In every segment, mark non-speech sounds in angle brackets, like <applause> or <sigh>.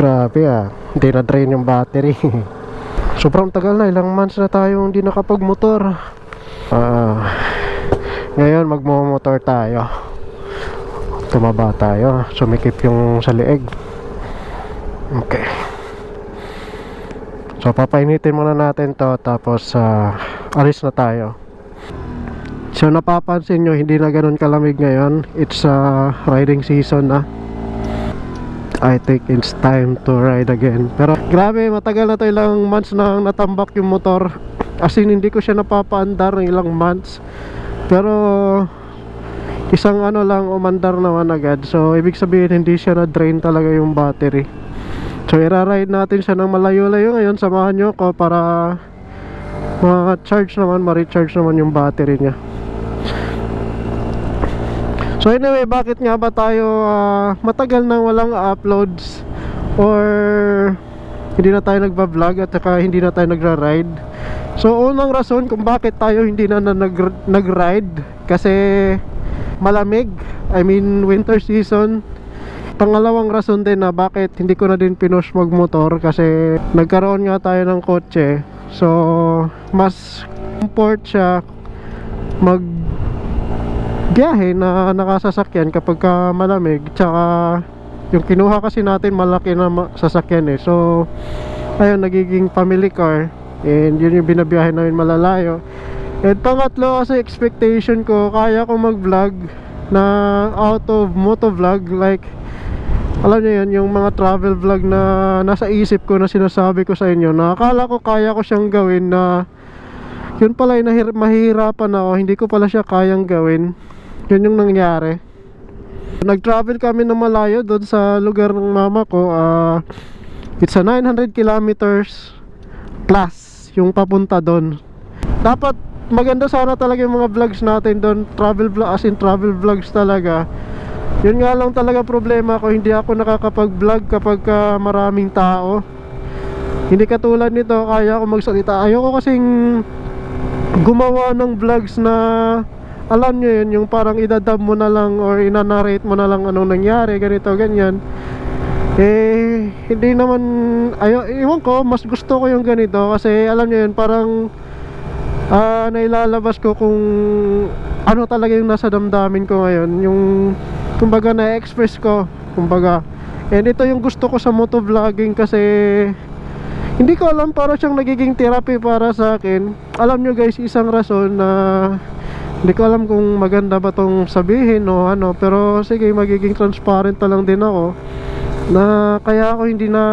Grabe ah, hindi na drain yung battery. <laughs> Sobrang tagal na, ilang months na tayo hindi nakapagmotor. Ah, ngayon magmumotor tayo. Tumaba tayo, sumikip yung sa leeg. Okay. So papainitin muna natin to tapos ah, alis na tayo. So napapansin nyo hindi na ganun kalamig ngayon. It's uh, riding season na. I think it's time to ride again. Pero grabe, matagal na to ilang months na natambak yung motor. As in, hindi ko siya napapaandar ng ilang months. Pero isang ano lang umandar naman agad. So ibig sabihin hindi siya na-drain talaga yung battery. So ira-ride natin siya ng malayo-layo ngayon. Samahan nyo ko para ma-charge naman, ma-recharge naman yung battery niya. So anyway, bakit nga ba tayo ah, matagal nang walang uploads or hindi na tayo nagba-vlog at saka hindi na tayo nagra-ride? So unang rason kung bakit tayo hindi na, na nag, nag-ride kasi malamig, I mean winter season. Pangalawang rason din na bakit hindi ko na din pinush magmotor kasi nagkaroon nga tayo ng kotse. So mas comfort siya mag biyahe na nakasasakyan kapag ka malamig tsaka yung kinuha kasi natin malaki na sasakyan eh. So ayun nagiging family car and yun yung binabiyahe namin malalayo. And pangatlo kasi expectation ko kaya ko mag vlog na out of moto vlog. Like alam niyo yun, yung mga travel vlog na nasa isip ko na sinasabi ko sa inyo na akala ko kaya ko siyang gawin na yun pala yung nahir- mahihirapan ako hindi ko pala siya kayang gawin yun yung nangyari. Nag-travel kami na malayo doon sa lugar ng mama ko. Ah, it's a 900 kilometers plus yung papunta doon. Dapat maganda sana talaga yung mga vlogs natin doon. Travel vlog as in travel vlogs talaga. Yun nga lang talaga problema ko. Hindi ako nakakapag vlog kapag ah, maraming tao. Hindi katulad nito kaya ako magsalita. Ayoko kasing gumawa ng vlogs na alam nyo yun yung parang idadab mo na lang or inanarrate mo na lang anong nangyari ganito ganyan. Eh hindi naman ayo iwan ko mas gusto ko yung ganito kasi alam nyo yun parang ah nailalabas ko kung ano talaga yung nasa damdamin ko ngayon. Yung kumbaga na-express ko kumbaga. And ito yung gusto ko sa motovlogging kasi hindi ko alam para siyang nagiging therapy para sa akin. Alam nyo guys isang rason na hindi ko alam kung maganda ba tong sabihin o ano pero sige magiging transparent na lang din ako na kaya ako hindi na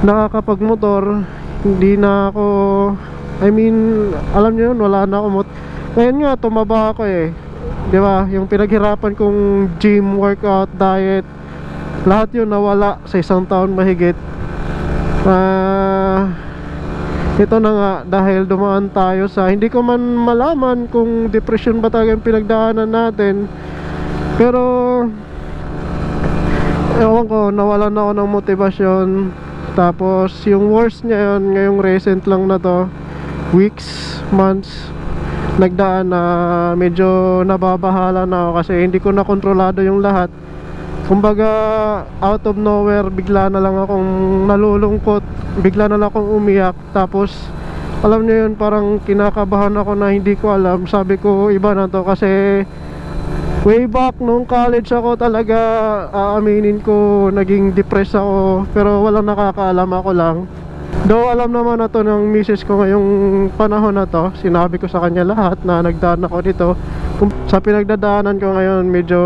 nakakapagmotor hindi na ako I mean alam niyo yun wala na ako mot ngayon nga tumaba ako eh di ba? Yung pinaghirapan kong gym workout diet lahat yun nawala sa isang taon mahigit. Ah ito na nga dahil dumaan tayo sa hindi ko man malaman kung depression ba talaga yung pinagdaanan natin. Pero ewan ko nawalan ako ng motibasyon. Tapos yung worst niya yun ngayong recent lang na to weeks, months nagdaan na medyo nababahala na ako kasi hindi ko na kontrolado yung lahat kumbaga out of nowhere bigla na lang akong nalulungkot. Bigla na lang akong umiyak. Tapos alam niyo yun parang kinakabahan ako na hindi ko alam. Sabi ko iba na to kasi way back nung college ako talaga aaminin ko naging depressed ako. Pero walang nakakaalam ako lang. Though alam naman na to ng misis ko ngayong panahon na to Sinabi ko sa kanya lahat na nagdaan ako dito Sa pinagdadaanan ko ngayon medyo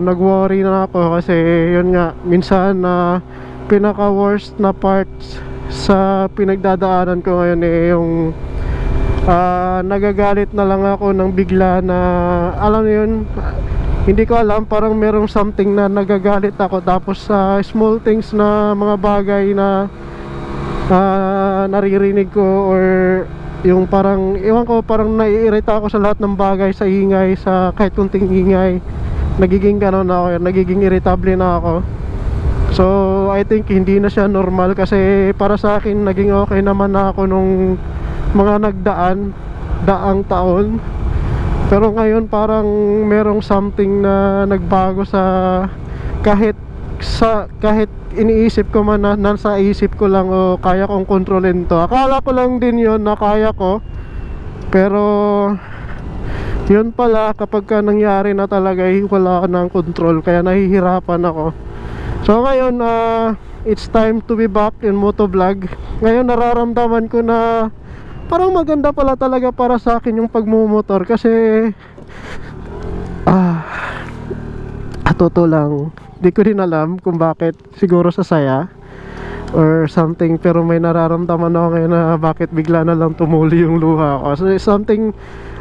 nag-worry na ako Kasi yun nga minsan na pinaka worst na parts sa pinagdadaanan ko ngayon eh yung ah, nagagalit na lang ako ng bigla na alam mo yun hindi ko alam parang merong something na nagagalit ako. Tapos sa small things na mga bagay na ah, naririnig ko or yung parang iwan ko parang naiirita ako sa lahat ng bagay sa ingay sa kahit kunting ingay. Nagiging gano'n na ako nagiging irritable na ako. So I think hindi na siya normal kasi para sa akin naging okay naman na ako nung mga nagdaan daang taon. Pero ngayon parang merong something na nagbago sa kahit sa kahit iniisip ko man na nasa isip ko lang o kaya kong kontrolin to. Akala ko lang din yon na kaya ko. Pero yun pala kapag ka nangyari na talaga eh, wala ng control kaya nahihirapan ako. So ngayon ah, it's time to be back in motovlog. Ngayon nararamdaman ko na parang maganda pala talaga para sa akin yung pagmumotor kasi ah ah, totoo lang di ko din alam kung bakit siguro sa saya or something pero may nararamdaman ako ngayon na bakit bigla na lang tumuli yung luha ko. So something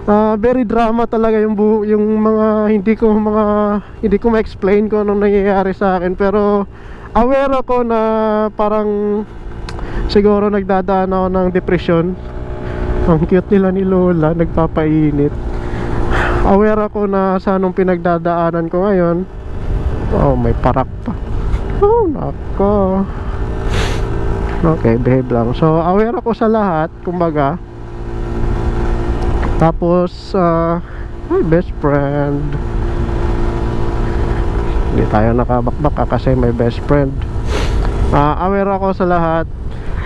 ah, very drama talaga yung bu yung mga hindi ko mga hindi ko ma-explain kung anong nangyayari sa akin. Pero aware ako na parang siguro nagdadaan ako ng depression. Ang cute nila ni Lola nagpapainit. Aware ako na sa anong pinagdadaanan ko ngayon oh may parak pa. Oh nako. Okay behave lang. So aware ako sa lahat kumbaga. Tapos uh, my best friend. Hindi tayo nakabakbak ah, kasi may best friend. Ah, aware ako sa lahat.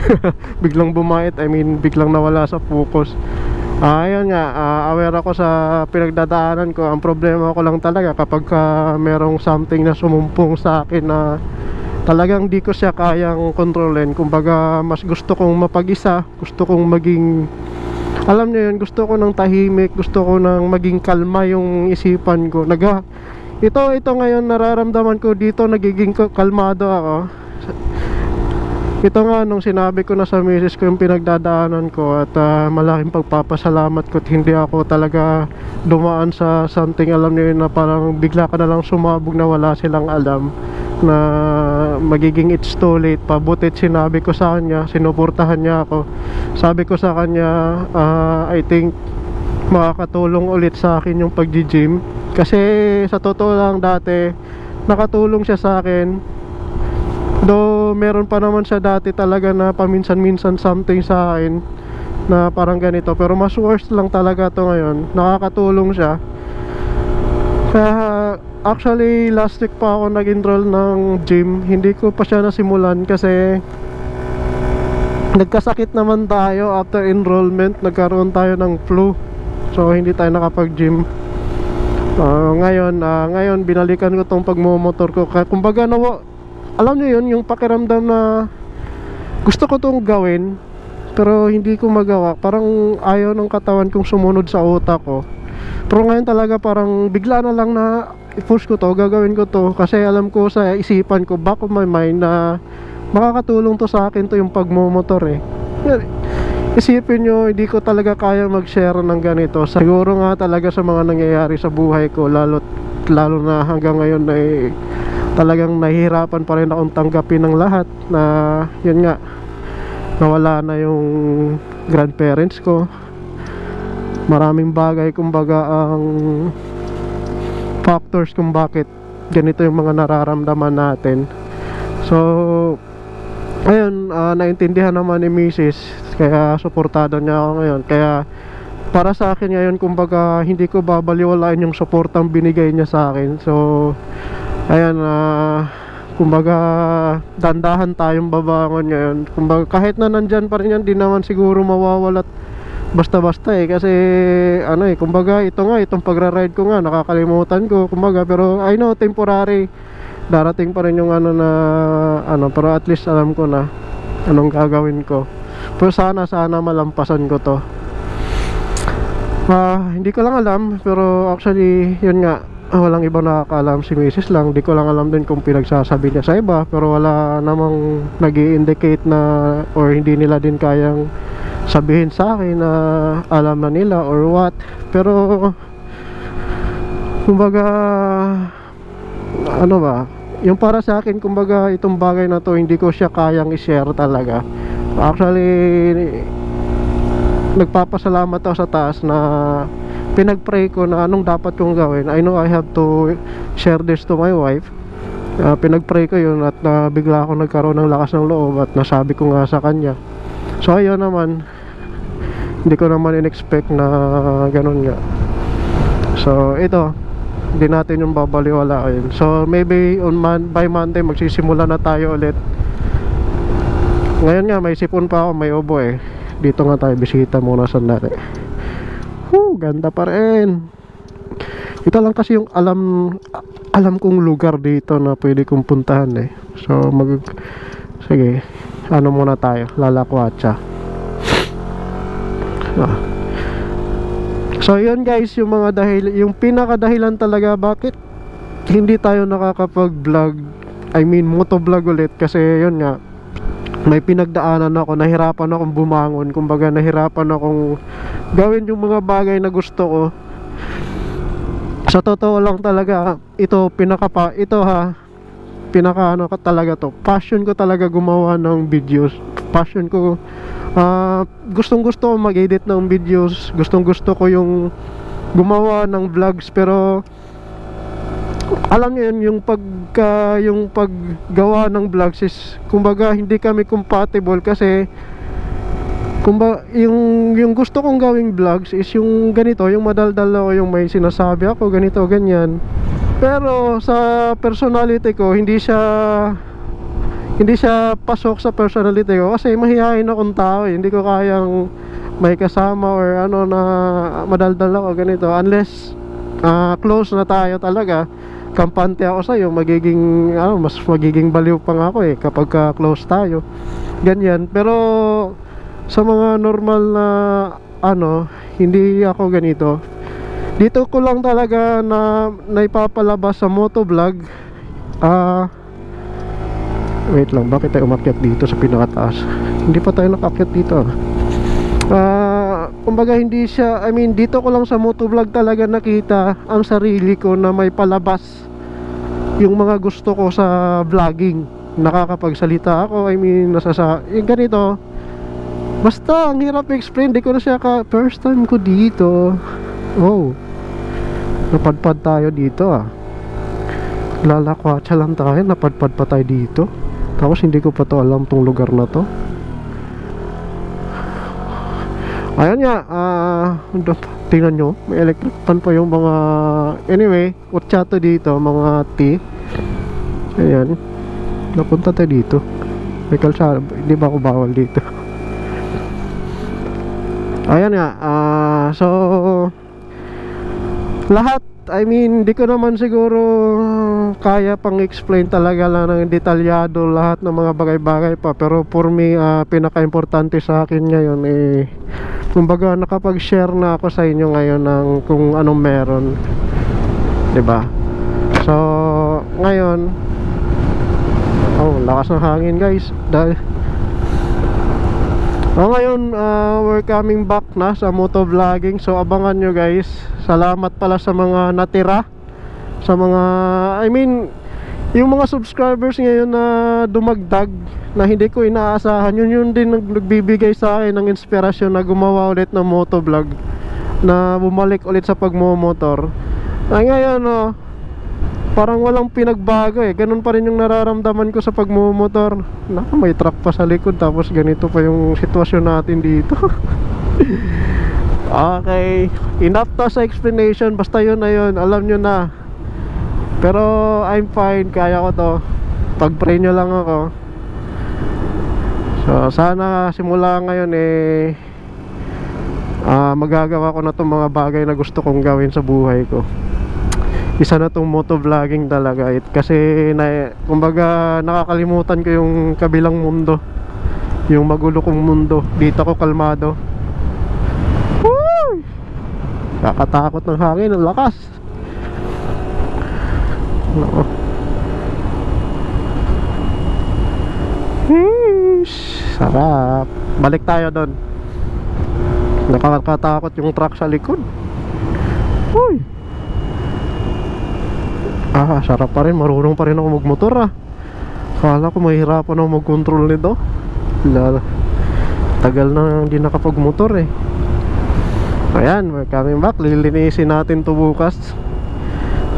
<laughs> Biglang bumait I mean biglang nawala sa focus Ah, ayun nga, ah, aware ako sa pinagdadaanan ko. Ang problema ko lang talaga kapag ka merong something na sumumpong sa akin na talagang di ko siya kayang kontrolin. Kumbaga, mas gusto kong mapag-isa, gusto kong maging alam niyo yun, gusto ko ng tahimik, gusto ko ng maging kalma yung isipan ko. Naga ito ito ngayon nararamdaman ko dito nagiging ka- kalmado ako. Ito nga nung sinabi ko na sa misis ko yung pinagdadaanan ko at ah, malaking pagpapasalamat ko at hindi ako talaga dumaan sa something alam niyo na parang bigla ka na lang sumabog na wala silang alam na magiging it's too late pa. Butit sinabi ko sa kanya sinuportahan niya ako. Sabi ko sa kanya ah, I think makakatulong ulit sa akin yung pag-gym kasi sa totoo lang dati nakatulong siya sa akin Though meron pa naman siya dati talaga na paminsan-minsan something sa akin na parang ganito. Pero mas worse lang talaga to ngayon. Nakakatulong siya. Kaya actually last week pa ako nag-enroll ng gym. Hindi ko pa siya nasimulan kasi nagkasakit naman tayo after enrollment. Nagkaroon tayo ng flu. So hindi tayo nakapag-gym. Ah, ngayon ah, ngayon binalikan ko tong pagmomotor ko. Kumbaga nawa alam niyo yun yung pakiramdam na gusto ko tong gawin pero hindi ko magawa. Parang ayaw ng katawan kong sumunod sa utak ko. Pero ngayon talaga parang bigla na lang na i-push ko to gagawin ko to. Kasi alam ko sa isipan ko back of my mind na makakatulong to sa akin to yung pagmomotor eh. Isipin nyo hindi ko talaga kaya mag-share ng ganito. Siguro nga talaga sa mga nangyayari sa buhay ko lalo, lalo na hanggang ngayon ay talagang nahihirapan pa rin akong tanggapin ng lahat na yun nga nawala na yung grandparents ko. Maraming bagay kumbaga ang factors kung bakit ganito yung mga nararamdaman natin. So ayun ah, naintindihan naman ni Mrs. kaya suportado niya ako ngayon. Kaya para sa akin ngayon kumbaga hindi ko babaliwalain yung suportang binigay niya sa akin. So ayan ah kumbaga dandahan tayong babangon ngayon. Kumbaga kahit na nandyan pa rin yan di naman siguro mawawalat basta-basta eh. Kasi ano eh kumbaga ito nga itong pagra-ride ko nga nakakalimutan ko kumbaga. Pero I know temporary. Darating pa rin yung ano na ano pero at least alam ko na anong gagawin ko. Pero sana sana malampasan ko to. Ah, hindi ko lang alam pero actually yun nga walang ibang nakakaalam. Si Mrs. lang. Di ko lang alam din kung pinagsasabi niya sa iba. Pero wala namang nag indicate na or hindi nila din kayang sabihin sa akin na alam na nila or what. Pero kumbaga ano ba? Yung para sa akin kumbaga itong bagay na to hindi ko siya kayang i-share talaga. Actually nagpapasalamat ako sa taas na pinagpray ko na anong dapat kong gawin. I know I have to share this to my wife. Uh, pinagpray ko yun at uh, bigla ako nagkaroon ng lakas ng loob at nasabi ko nga sa kanya. So ayun naman. Hindi ko naman in-expect na ganun nga. So ito. Hindi natin yung babaliwalain. So maybe on man, by Monday magsisimula na tayo ulit. Ngayon nga may sipon pa ako may ubo eh. Dito nga tayo bisita muna sandali Woo, ganda pa rin. Ito lang kasi yung alam alam kong lugar dito na pwede kong puntahan eh. So mag sige ano muna tayo? Lalakwatsa. Ah. so yun guys yung mga dahil yung pinaka dahilan talaga bakit hindi tayo nakakapag vlog I mean moto vlog ulit kasi yun nga may pinagdaanan ako, nahirapan akong bumangon, kumbaga nahirapan akong gawin yung mga bagay na gusto ko. Sa totoo lang talaga, ito pinaka pa, ito ha, pinaka ano ka talaga to. Passion ko talaga gumawa ng videos. Passion ko ah, gustong gusto ko mag-edit ng videos, gustong gusto ko yung gumawa ng vlogs pero alam niyo yun yung pagka yung paggawa ng vlogs is kumbaga hindi kami compatible kasi kumbaga yung yung gusto kong gawing vlogs is yung ganito yung madaldal ako yung may sinasabi ako ganito ganyan. Pero sa personality ko hindi siya hindi siya pasok sa personality ko kasi mahihayin akong tao eh. hindi ko kayang may kasama or ano na madaldal ako ganito. Unless ah, close na tayo talaga kampante ako sa iyo magiging ano mas magiging baliw pa nga ako eh kapag ka close tayo. Ganyan. Pero sa mga normal na ano hindi ako ganito. Dito ko lang talaga na naipapalabas sa motovlog. Ah wait lang bakit tayo umakyat dito sa pinakataas? Hindi pa tayo nakakyat dito ah kumbaga hindi siya I mean dito ko lang sa motovlog talaga nakita ang sarili ko na may palabas yung mga gusto ko sa vlogging. Nakakapagsalita ako I mean nasasa yung ganito. Basta ang hirap i-explain di ko na siya ka first time ko dito. Oh napadpad tayo dito ah. Lalakwatsa lang tayo napadpad pa tayo dito. Tapos hindi ko pa to alam tong lugar na to Ayan nga, uh, tingnan nyo, may electric fan pa yung mga, anyway, kutsato dito, mga T. Ayan, napunta tayo dito. May kalsada, hindi ba ako bawal dito? Ayan nga, ah, so, lahat, I mean, di ko naman siguro kaya pang explain talaga lang ng detalyado lahat ng mga bagay-bagay pa. Pero for me, ah, pinaka-importante sa akin ngayon eh, kumbaga nakapag-share na ako sa inyo ngayon ng kung anong meron. 'di ba? So ngayon oh lakas ng hangin guys. Dahil oh ngayon uh, we're coming back na sa moto vlogging so abangan nyo guys. Salamat pala sa mga natira. Sa mga I mean yung mga subscribers ngayon na dumagdag na hindi ko inaasahan yun yun din nagbibigay sa akin ng inspirasyon na gumawa ulit ng motovlog na bumalik ulit sa pagmomotor. Ay ngayon oh, parang walang pinagbago eh. Ganun pa rin yung nararamdaman ko sa pagmomotor naku may truck pa sa likod tapos ganito pa yung sitwasyon natin dito. <laughs> Okay. Enough to sa explanation. Basta yun na yun. Alam nyo na. Pero I'm fine, kaya ko to. Pag pray nyo lang ako. So sana simula ngayon eh uh, Magagawa ko na itong mga bagay na gusto kong gawin sa buhay ko Isa na itong motovlogging talaga It, Kasi na, kumbaga nakakalimutan ko yung kabilang mundo Yung magulo kong mundo Dito ko kalmado Woo! Kakatakot ng hangin, ang lakas Nako. Sarap. Balik tayo doon. Nakakatakot yung truck sa likod. Uy. Ah, sarap pa rin. Marunong pa rin ako magmotor ah. Kala ko mahirapan ako mag-control nito. Lala. Tagal na hindi nakapag-motor eh. Ayan, coming back. Lilinisin natin to bukas.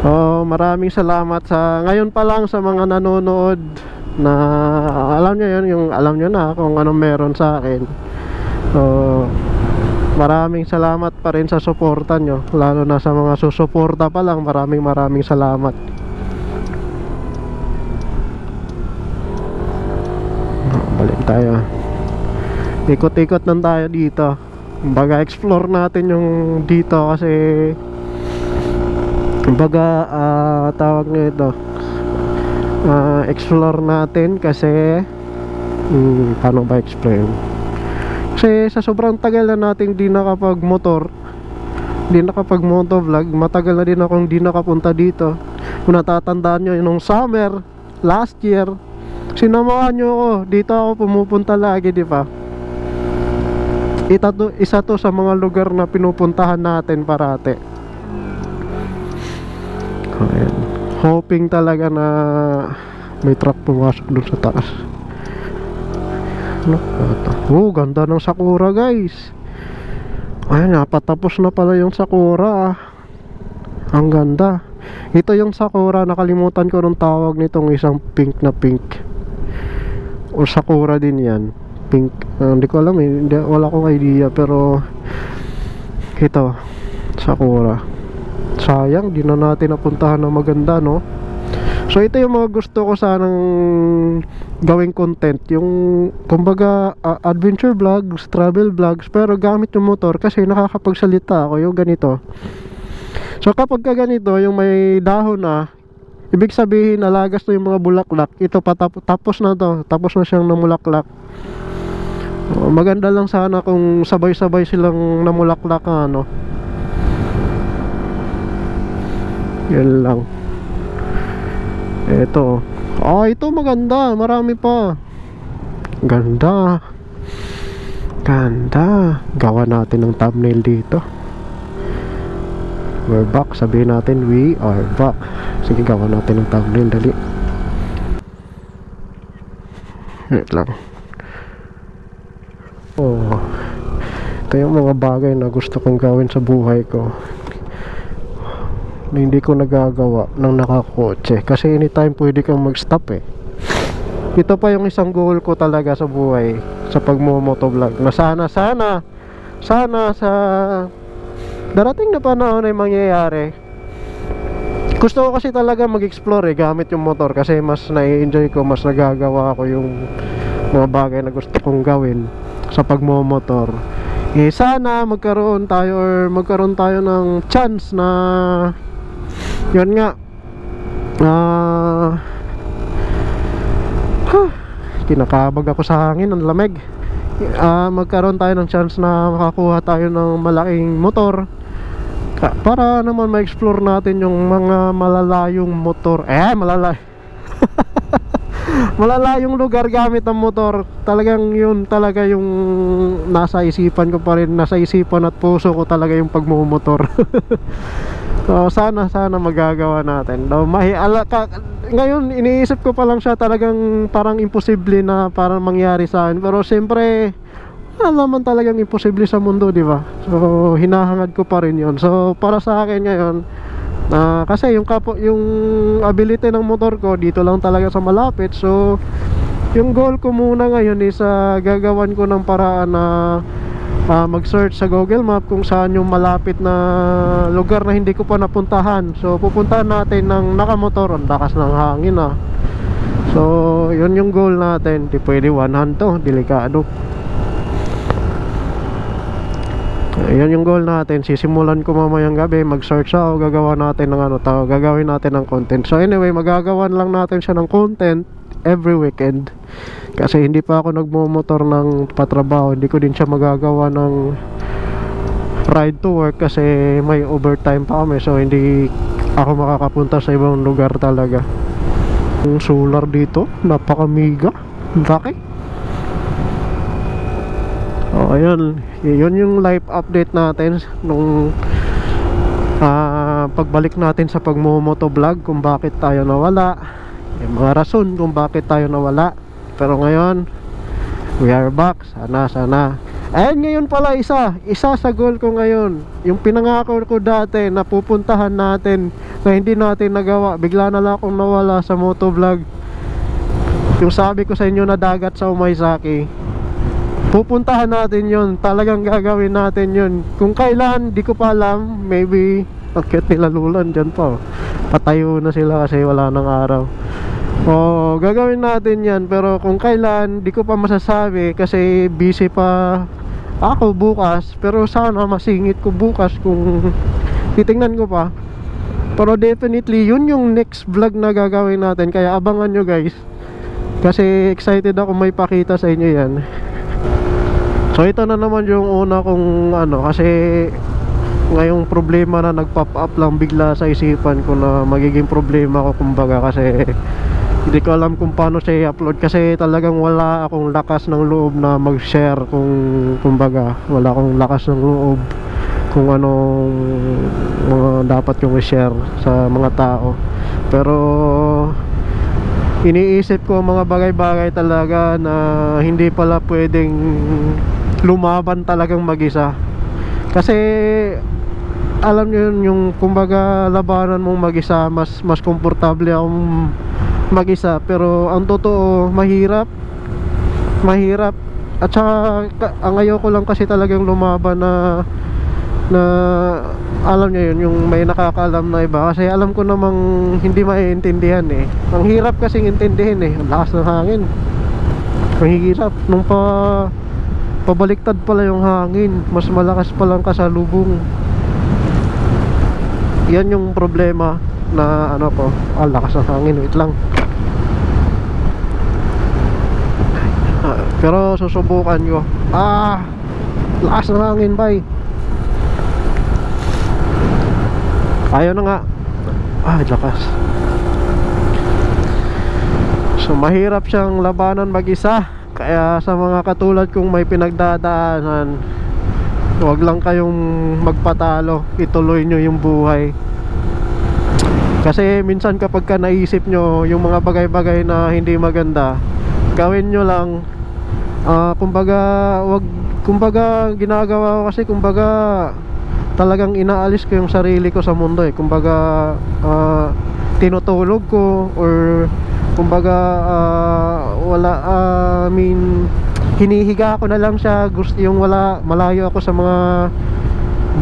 So, maraming salamat sa ngayon pa lang sa mga nanonood na alam nyo yun, yung alam nyo na kung anong meron sa akin. So, Maraming salamat pa rin sa suporta nyo Lalo na sa mga susuporta pa lang. Maraming maraming salamat. Balik tayo. Ikot-ikot lang tayo dito. Kumbaga explore natin yung dito kasi Kumbaga ah, tawag nito ah, Explore natin kasi hmm, Paano ba explain Kasi sa sobrang tagal na nating di nakapag motor Di nakapag motovlog Matagal na din akong di nakapunta dito. Kung natatandaan nyo nung summer Last year Sinamahan nyo ako. Dito ako pumupunta lagi di ba? Ita to, isa to sa mga lugar na pinupuntahan natin parate. Ayan. Hoping talaga na may truck pumasok dun sa taas ito? Oh, ganda ng Sakura guys. Ay, napatapos na pala yung Sakura ah. Ang ganda. Ito yung Sakura, nakalimutan ko nung tawag nitong isang pink na pink. O Sakura din yan. Pink, ah, hindi ko alam eh. Hindi, Wala akong idea pero Ito Sakura. Sayang, di na natin napuntahan na maganda no So ito yung mga gusto ko sanang gawing content. Yung kumbaga ah, adventure vlogs, travel vlogs Pero gamit yung motor kasi nakakapagsalita ako yung ganito. So kapag ka ganito yung may dahon na Ibig sabihin nalagas na yung mga bulaklak. Ito pa tap- tapos na to. Tapos na siyang namulaklak. Oh, Maganda lang sana kung sabay-sabay silang namulaklak ano. Yan lang Ito Ah, ito maganda. Marami pa. Ganda. Ganda. Gawa natin ng thumbnail dito. We're back. Sabihin natin, we are back. Sige, gawa natin ng thumbnail. Dali. Wait lang. Oh. Ito yung mga bagay na gusto kong gawin sa buhay ko na hindi ko nagagawa ng nakakotse. Kasi anytime pwede kang mag-stop eh. Ito pa yung isang goal ko talaga sa buhay sa pagmumotovlog na sana sana sana sa darating na panahon ay mangyayari. Gusto ko kasi talaga mag-explore eh gamit yung motor kasi mas na-enjoy ko mas nagagawa ko yung mga bagay na gusto kong gawin sa pagmumotor eh sana magkaroon tayo or magkaroon tayo ng chance na yun nga. Ah. Huh, kinakabag ako sa hangin ang lamig. Ah magkaroon tayo ng chance na makakuha tayo ng malaking motor. Para naman ma-explore natin yung mga malalayong motor. Eh malalay <laughs> malalayong lugar gamit ang motor talagang yun talaga yung nasa isipan ko pa rin nasa isipan at puso ko talaga yung pagmumotor <laughs> So sana sana magagawa natin. No, mahi ka, ngayon iniisip ko pa lang siya talagang parang imposible na parang mangyari sa akin. Pero siyempre wala naman talagang imposible sa mundo, di ba? So hinahangad ko pa rin 'yon. So para sa akin ngayon na kasi yung kapo, yung ability ng motor ko dito lang talaga sa malapit. So yung goal ko muna ngayon is uh, gagawan ko ng paraan na uh, mag-search sa Google Map kung saan yung malapit na lugar na hindi ko pa napuntahan. So pupuntahan natin ng nakamotor, ang lakas ng hangin ah. So yun yung goal natin. Di pwede one hand to, delikado. Yan yung goal natin. Sisimulan ko mamayang gabi, mag-search ako, gagawa natin ng ano tao, gagawin natin ng content. So anyway, magagawan lang natin siya ng content every weekend. Kasi hindi pa ako nagmumotor ng patrabaho. Hindi ko din siya magagawa ng ride to work kasi may overtime pa kami. So hindi ako makakapunta sa ibang lugar talaga. Yung solar dito napakamiga. Laki oh ayun yun yung live update natin nung uh, pagbalik natin sa pagmumoto vlog kung bakit tayo nawala. Yung mga rason kung bakit tayo nawala. Pero ngayon we are back. Sana sana. Ayun ngayon pala isa isa sa goal ko ngayon. Yung pinangako ko dati na pupuntahan natin na hindi natin nagawa. Bigla na lang akong nawala sa motovlog yung sabi ko sa inyo na dagat sa Umaysaki pupuntahan natin yun. Talagang gagawin natin yun. Kung kailan di ko pa alam. Maybe cute nila lulan dyan pa oh. patayo na sila kasi wala nang araw. Oh gagawin natin yan. Pero kung kailan di ko pa masasabi kasi busy pa ako bukas. Pero sana masingit ko bukas kung titingnan ko pa. Pero definitely yun yung next vlog na gagawin natin. Kaya abangan nyo guys. Kasi excited ako may pakita sa inyo yan So ito na naman yung una kong ano kasi ngayong problema na nagpop up lang bigla sa isipan ko na magiging problema ko kumbaga kasi hindi ko alam kung paano siya i-upload. Kasi talagang wala akong lakas ng loob na mag-share kung kumbaga wala akong lakas ng loob kung anong mga dapat yung i-share sa mga tao. Pero iniisip ko mga bagay-bagay talaga na hindi pala pwedeng lumaban talagang mag-isa. Kasi alam nyo yun yung kumbaga labanan mong mag-isa mas mas komportable akong mag-isa. Pero ang totoo mahirap. Mahirap. At saka ka- ang ayoko lang kasi talagang lumaban na na alam niyo yun yung may nakakaalam na iba. Kasi alam ko namang hindi maiintindihan eh. Ang hirap kasing intindihin eh. Ang lakas ng hangin. Ang hirap. Nung pa pabaliktad pala yung hangin. Mas malakas pa lang kasalubong. Yan yung problema na ano ko. Ah, lakas ng hangin. Wait lang. Ah, pero susubukan ko ah lakas ng hangin bay. Ayaw na nga. Ah lakas. So mahirap siyang labanan mag-isa kaya sa mga katulad kong may pinagdadaanan Huwag lang kayong magpatalo. Ituloy nyo yung buhay. Kasi minsan kapag ka naisip nyo Yung mga bagay-bagay na hindi maganda Gawin nyo lang. Ah Kumbaga wag, Kumbaga ginagawa ko kasi Kumbaga Talagang inaalis ko yung sarili ko sa mundo eh. Kumbaga ah, Tinutulog ko Or kumbaga ah, wala ah, I mean hinihiga ko na lang siya. Gusto yung wala malayo ako sa mga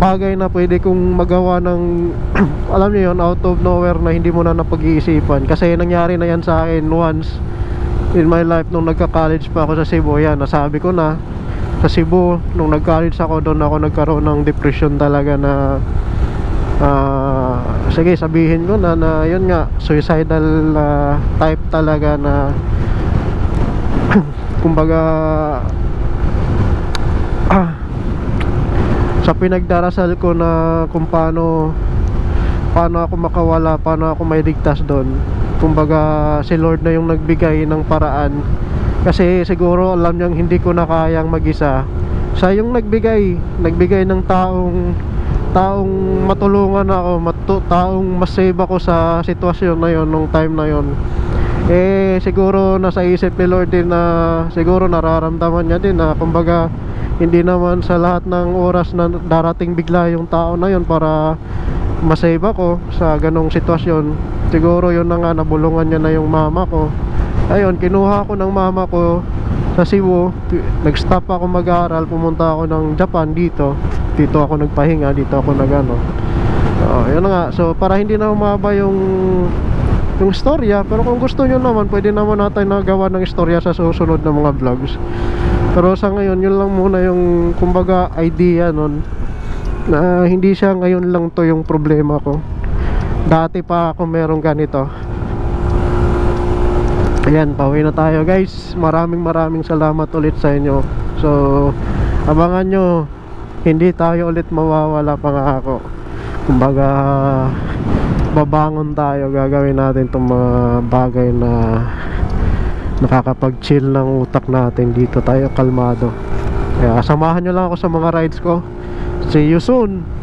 bagay na pwede kong magawa ng <clears throat> alam niyo yun out of nowhere na hindi mo na napag-iisipan. Kasi nangyari na yan sa akin once in my life nung nagka-college pa ako sa Cebu. Yan nasabi ko na. Sa Cebu nung nag-college ako doon ako nagkaroon ng depression talaga na ah, sige sabihin ko na na yun nga suicidal ah, type talaga na <clears throat> kumbaga ah, sa pinagdarasal ko na kung paano paano ako makawala paano ako may ligtas doon. Kumbaga si Lord na yung nagbigay ng paraan. Kasi siguro alam niyang hindi ko na kayang mag-isa. Siya yung nagbigay nagbigay ng taong taong matulungan ako matu taong masave ako sa sitwasyon na yon nung time na yon eh siguro nasa isip ni Lord din na siguro nararamdaman niya din na kumbaga hindi naman sa lahat ng oras na darating bigla yung tao na yon para masave ako sa ganong sitwasyon. Siguro yun na nga nabulungan niya na yung mama ko. Ayun kinuha ko ng mama ko sa Cebu. Nag-stop ako mag-aaral pumunta ako ng Japan dito dito ako nagpahinga dito ako nagano. Oh, yun nga. So para hindi na umaba yung yung storya pero kung gusto nyo naman pwede naman natin nagawa ng istorya sa susunod na mga vlogs. Pero sa ngayon yun lang muna yung kumbaga idea nun na hindi siya ngayon lang to yung problema ko. Dati pa ako merong ganito. Ayan pauwi na tayo guys. Maraming maraming salamat ulit sa inyo. So abangan nyo hindi tayo ulit mawawala pangako. Kumbaga babangon tayo. Gagawin natin itong mga bagay na nakakapag chill ng utak natin. Dito tayo kalmado. Kaya samahan nyo lang ako sa mga rides ko. See you soon